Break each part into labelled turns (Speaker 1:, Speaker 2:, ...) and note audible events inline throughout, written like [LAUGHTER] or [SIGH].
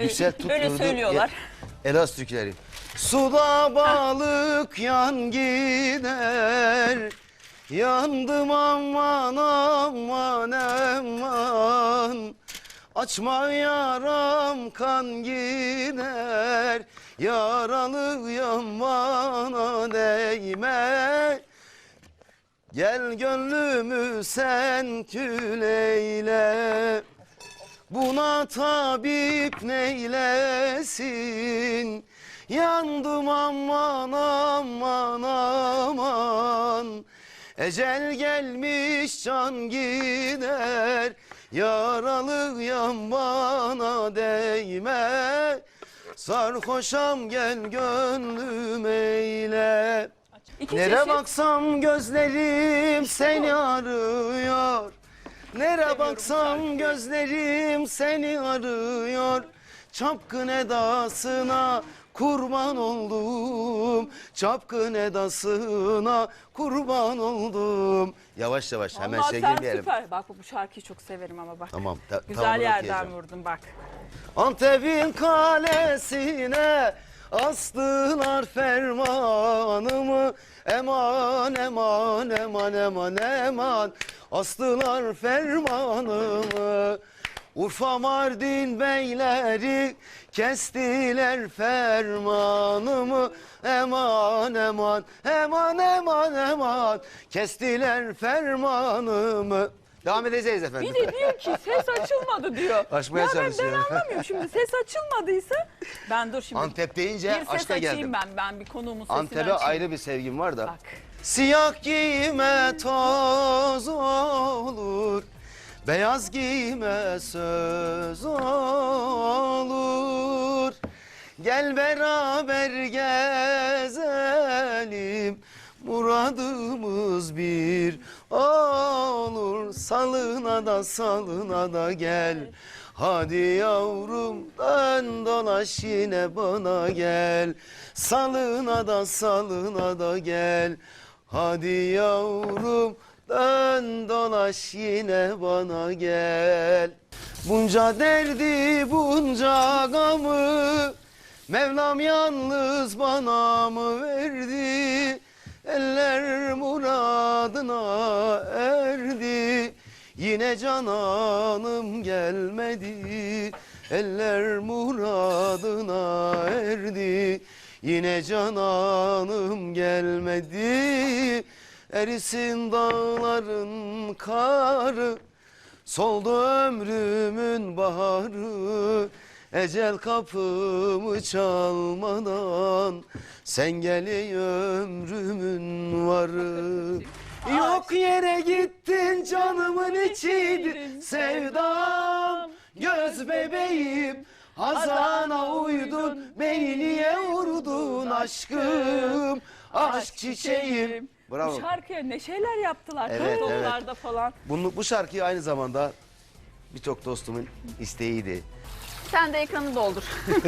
Speaker 1: Yüksel
Speaker 2: Ee, [LAUGHS] Öyle
Speaker 1: tutturdu.
Speaker 2: söylüyorlar.
Speaker 1: Elaz türküleri. Suda balık yan gider. Yandım aman aman aman. Açma yaram kan gider. Yaralıyım bana değme. Gel gönlümü sen küleyle. Buna tabip neylesin Yandım aman aman aman Ecel gelmiş can gider Yaralıyam bana değme Sarhoşam gel gönlüm eyle
Speaker 2: İki
Speaker 1: Nere
Speaker 2: çeşit.
Speaker 1: baksam gözlerim seni arıyor. Nere baksam gözlerim seni arıyor. Çapkın edasına kurban oldum. Çapkın edasına kurban oldum. Yavaş yavaş hemen
Speaker 2: Vallahi
Speaker 1: şey
Speaker 2: sen
Speaker 1: girmeyelim.
Speaker 2: süper. Bak bu şarkıyı çok severim ama bak.
Speaker 1: Tamam. ta-
Speaker 2: Güzel
Speaker 1: tamamını
Speaker 2: yerden vurdun bak.
Speaker 1: Antep'in kalesine astılar fermanımı Eman eman eman eman eman astılar fermanımı Urfa Mardin beyleri kestiler fermanımı Eman eman eman eman eman kestiler fermanımı Devam edeceğiz efendim.
Speaker 2: Bir de diyor ki ses açılmadı diyor.
Speaker 1: Açmaya
Speaker 2: ya ben, ben anlamıyorum şimdi ses açılmadıysa. Ben dur şimdi.
Speaker 1: Antep deyince
Speaker 2: bir ses
Speaker 1: aşka
Speaker 2: açayım
Speaker 1: geldim.
Speaker 2: ben. Ben bir konuğumun sesini
Speaker 1: Antep'e ayrı bir sevgim var da.
Speaker 2: Bak.
Speaker 1: Siyah giyme toz olur. Beyaz giyme söz olur. Gel beraber gezelim. Muradımız bir olur. Salına da salına da gel. Hadi yavrum dön dolaş yine bana gel. Salına da salına da gel. Hadi yavrum dön dolaş yine bana gel. Bunca derdi bunca gamı Mevlam yalnız bana mı verdi? Eller muradına erdi. Yine cananım gelmedi. Eller muradına erdi. Yine cananım gelmedi. Erisin dağların karı. Soldu ömrümün baharı. Ecel kapımı çalmadan Sen geli ömrümün varı. Yok yere gittin canımın içiydin Sevdam. Göz bebeğim Hazana uydun beni niye vurdun aşkım Aşk çiçeğim Bravo.
Speaker 2: Bu şarkıya ne şeyler yaptılar.
Speaker 1: Evet,
Speaker 2: Kartollarda falan.
Speaker 1: Bunu, bu şarkıyı aynı zamanda birçok dostumun isteğiydi.
Speaker 2: Sen de ekranı doldur. [LAUGHS]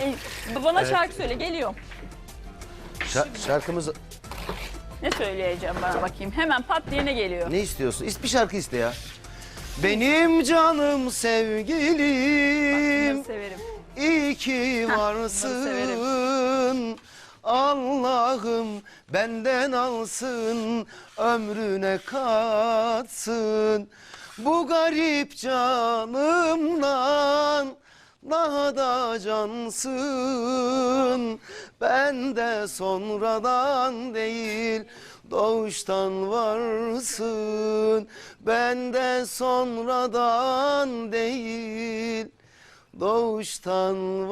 Speaker 2: E, Bana şarkı söyle geliyorum.
Speaker 1: Şa- şarkımız
Speaker 2: Ne söyleyeceğim bana bakayım. Hemen pat diye ne geliyor?
Speaker 1: ne istiyorsun? İs- Bir şarkı iste ya. Benim canım sevgilim
Speaker 2: severim.
Speaker 1: iyi ki varsın. Allah'ım benden alsın ömrüne katsın. Bu garip canımdan daha da cansın. Ben de sonradan değil doğuştan varsın. Ben de sonradan değil doğuştan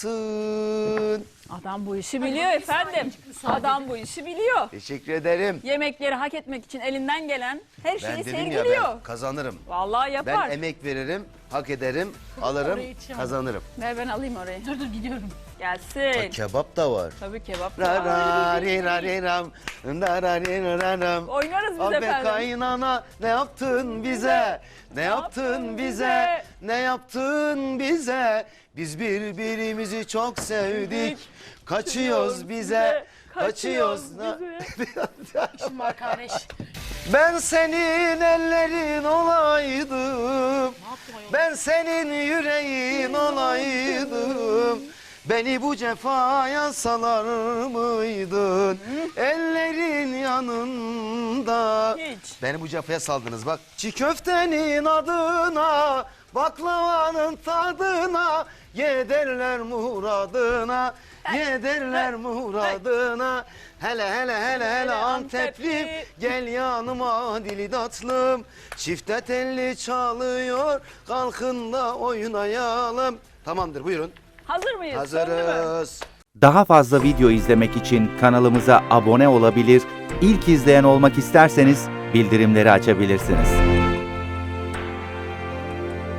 Speaker 1: varsın.
Speaker 2: Adam bu işi biliyor efendim. Adam bu işi biliyor.
Speaker 1: Teşekkür ederim.
Speaker 2: Yemekleri hak etmek için elinden gelen her şeyi
Speaker 1: Ben dedim ya
Speaker 2: sergiliyor.
Speaker 1: ben kazanırım.
Speaker 2: Vallahi
Speaker 1: Ben
Speaker 2: yapar.
Speaker 1: emek veririm, hak ederim, alırım, kazanırım.
Speaker 2: Ver ben alayım orayı.
Speaker 3: Dur dur gidiyorum.
Speaker 2: Gelsin.
Speaker 1: Kebap da var.
Speaker 2: Tabii kebap. Var.
Speaker 1: da ra ri ra ra ram.
Speaker 2: Oynarız biz
Speaker 1: Abi
Speaker 2: efendim.
Speaker 1: kaynana ne yaptın bize? Ne yaptın bize? Ne yaptın bize? Biz birbirimizi çok sevdik. Kaçıyoruz bize. Kaçıyoruz.
Speaker 2: bize. [LAUGHS]
Speaker 3: İşim var kardeş.
Speaker 1: Ben senin ellerin olaydım Ben senin yüreğin olaydım Beni bu cefaya salar mıydın? Ellerin yanında.
Speaker 2: Hiç.
Speaker 1: Beni bu cefaya saldınız. Bak Çiğ köftenin adına Baklavanın tadına Yederler muradına Yederler muradına. Hele hele hele hele Anteplim Gel yanıma dili tatlım. Çifte telli çalıyor Kalkın da oynayalım. Tamamdır buyurun
Speaker 2: Hazır mıyız?
Speaker 1: Hazırız
Speaker 3: Daha fazla video izlemek için kanalımıza abone olabilir, ilk izleyen olmak isterseniz bildirimleri açabilirsiniz.